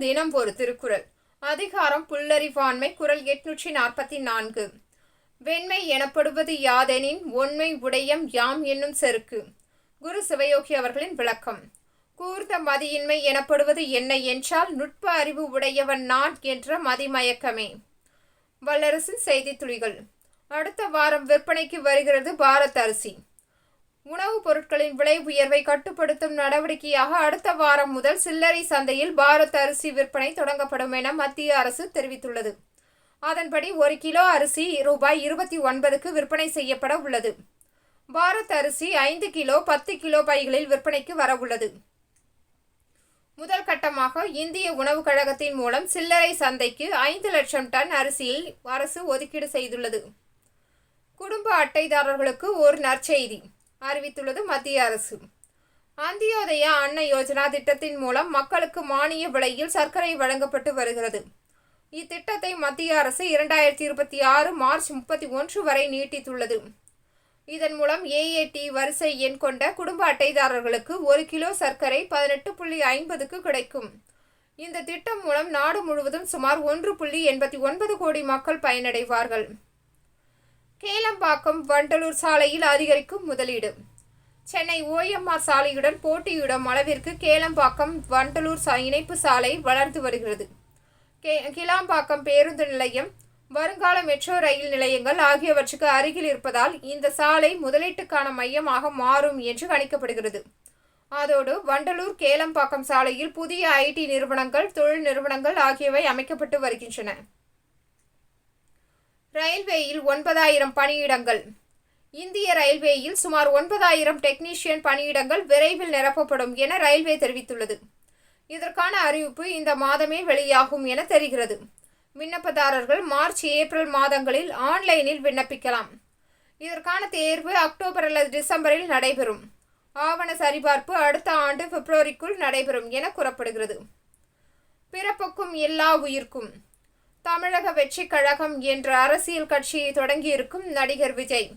தினம் ஒரு திருக்குறள். அதிகாரம் புல்லறிவாண்மை குரல் எட்நூற்றி நாற்பத்தி நான்கு. வெண்மை எனப்படுவது யாதெனின் ஒன்மை உடையம் யாம் என்னும் செருக்கு குரு சிவயோகி அவர்களின் விளக்கம். கூர்ந்த மதியின்மை எனப்படுவது என்ன என்றால் நுட்ப அறிவு உடையவன் நான் என்ற மதிமயக்கமே. வல்லரசின் செய்தி துளிகள் அடுத்த வாரம் விற்பனைக்கு வருகிறது பாரத் அரிசி. உணவுப் பொருட்களின் விலை உயர்வை கட்டுப்படுத்தும் நடவடிக்கையாக அடுத்த வாரம் முதல் சில்லறை சந்தையில் பாரத் அரிசி விற்பனை தொடங்கப்படும் என மத்திய அரசு தெரிவித்துள்ளது. அதன்படி ஒரு கிலோ அரிசி ரூபாய் இருபத்தி ஒன்பதுக்கு விற்பனை செய்யப்பட உள்ளது. பாரத் அரிசி ஐந்து கிலோ பத்து கிலோ பைகளில் விற்பனைக்கு வரவுள்ளது முதல் கட்டமாக இந்திய உணவுக் கழகத்தின் மூலம் சில்லறை சந்தைக்கு ஐந்து லட்சம் டன் அரிசியில் அரசு ஒதுக்கீடு செய்துள்ளது. குடும்ப அட்டைதாரர்களுக்கு ஒரு நற்செய்தி. அறிவித்துள்ளது மத்திய அரசு. அந்தியோதயா அன்ன யோஜனா திட்டத்தின் மூலம் மக்களுக்கு மானிய விலையில் சர்க்கரை வழங்கப்பட்டு வருகிறது. இத்திட்டத்தை மத்திய அரசு இரண்டாயிரத்தி இருபத்தி ஆறு மார்ச் முப்பத்தி ஒன்று வரை நீட்டித்துள்ளது. இதன் மூலம் ஏஏடி வரிசை எண் கொண்ட குடும்ப அட்டைதாரர்களுக்கு ஒரு கிலோ சர்க்கரை பதினெட்டு புள்ளி ஐம்பதுக்கு கிடைக்கும். இந்த திட்டம் மூலம் நாடு முழுவதும் சுமார் ஒன்று புள்ளி எண்பத்தி ஒன்பது கோடி மக்கள் பயனடைவார்கள். கேளம்பாக்கம் வண்டலூர் சாலையில் அதிகரிக்கும் முதலீடு. சென்னை ஓஎம்ஆர் சாலையுடன் போட்டியிடும் அளவிற்கு கேளம்பாக்கம் வண்டலூர் சா இணைப்பு சாலை வளர்ந்து வருகிறது. கே கிளாம்பாக்கம் பேருந்து நிலையம் வருங்கால மெட்ரோ ரயில் நிலையங்கள் ஆகியவற்றுக்கு அருகில் இருப்பதால் இந்த சாலை முதலீட்டுக்கான மையமாக மாறும் என்று கணிக்கப்படுகிறது. அதோடு வண்டலூர் கேளம்பாக்கம் சாலையில் புதிய ஐடி நிறுவனங்கள் தொழில் நிறுவனங்கள் ஆகியவை அமைக்கப்பட்டு வருகின்றன. ரயில்வேயில் ஒன்பதாயிரம் பணியிடங்கள். இந்திய ரயில்வேயில் சுமார் ஒன்பதாயிரம் டெக்னீஷியன் பணியிடங்கள் விரைவில் நிரப்பப்படும் என ரயில்வே தெரிவித்துள்ளது. இதற்கான அறிவிப்பு இந்த மாதமே வெளியாகும் என தெரிகிறது. விண்ணப்பதாரர்கள் மார்ச் ஏப்ரல் மாதங்களில் ஆன்லைனில் விண்ணப்பிக்கலாம். இதற்கான தேர்வு அக்டோபர் அல்லது டிசம்பரில் நடைபெறும். ஆவண சரிபார்ப்பு அடுத்த ஆண்டு பிப்ரவரிக்குள் நடைபெறும் என கூறப்படுகிறது. பிறப்புக்கும் எல்லா உயிர்க்கும். தமிழக வெற்றி கழகம் என்ற அரசியல் கட்சியை தொடங்கியிருக்கும் நடிகர் விஜய்.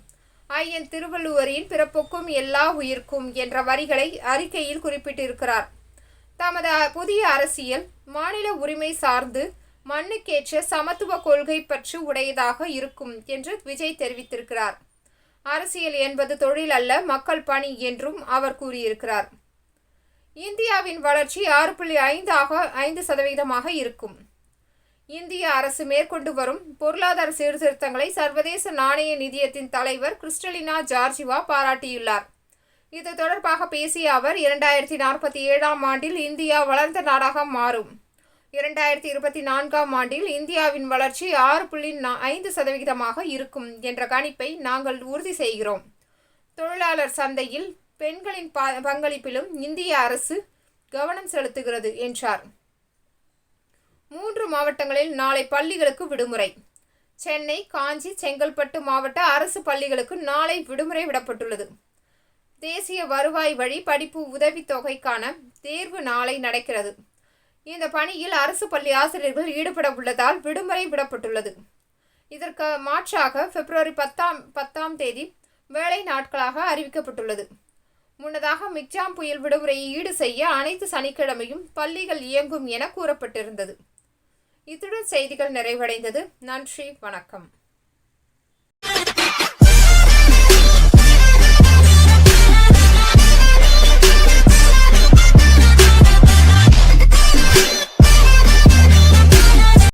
ஐயன் திருவள்ளுவரின் பிறப்புக்கும் எல்லா உயிர்க்கும் என்ற வரிகளை அறிக்கையில் குறிப்பிட்டிருக்கிறார். தமது புதிய அரசியல் மாநில உரிமை சார்ந்து மண்ணுக்கேற்ற சமத்துவ கொள்கை பற்றி உடையதாக இருக்கும் என்று விஜய் தெரிவித்திருக்கிறார். அரசியல் என்பது தொழில் அல்ல மக்கள் பணி என்றும் அவர் கூறியிருக்கிறார். இந்தியாவின் வளர்ச்சி ஆறு புள்ளி ஐந்தாக ஐந்து சதவீதமாக இருக்கும். இந்திய அரசு மேற்கொண்டு வரும் பொருளாதார சீர்திருத்தங்களை சர்வதேச நாணய நிதியத்தின் தலைவர் கிறிஸ்டலினா ஜார்ஜிவா பாராட்டியுள்ளார். இது தொடர்பாக பேசிய அவர் இரண்டாயிரத்தி நாற்பத்தி ஏழாம் ஆண்டில் இந்தியா வளர்ந்த நாடாக மாறும். இரண்டாயிரத்தி இருபத்தி நான்காம் ஆண்டில் இந்தியாவின் வளர்ச்சி ஆறு புள்ளி ஐந்து சதவிகிதமாக இருக்கும் என்ற கணிப்பை நாங்கள் உறுதி செய்கிறோம். தொழிலாளர் சந்தையில் பெண்களின் பங்களிப்பிலும் இந்திய அரசு கவனம் செலுத்துகிறது என்றார். மூன்று மாவட்டங்களில் நாளை பள்ளிகளுக்கு விடுமுறை. சென்னை காஞ்சி செங்கல்பட்டு மாவட்ட அரசு பள்ளிகளுக்கு நாளை விடுமுறை விடப்பட்டுள்ளது. தேசிய வருவாய் வழி படிப்பு உதவித்தொகைக்கான தேர்வு நாளை நடக்கிறது. இந்த பணியில் அரசு பள்ளி ஆசிரியர்கள் ஈடுபட உள்ளதால் விடுமுறை விடப்பட்டுள்ளது. இதற்கு மாற்றாக பிப்ரவரி பத்தாம் பத்தாம் தேதி வேலை நாட்களாக அறிவிக்கப்பட்டுள்ளது. முன்னதாக மிக்ஜாம் புயல் விடுமுறையை ஈடு செய்ய அனைத்து சனிக்கிழமையும் பள்ளிகள் இயங்கும் என கூறப்பட்டிருந்தது. இத்துடன் செய்திகள் நிறைவடைந்தது. நன்றி வணக்கம்.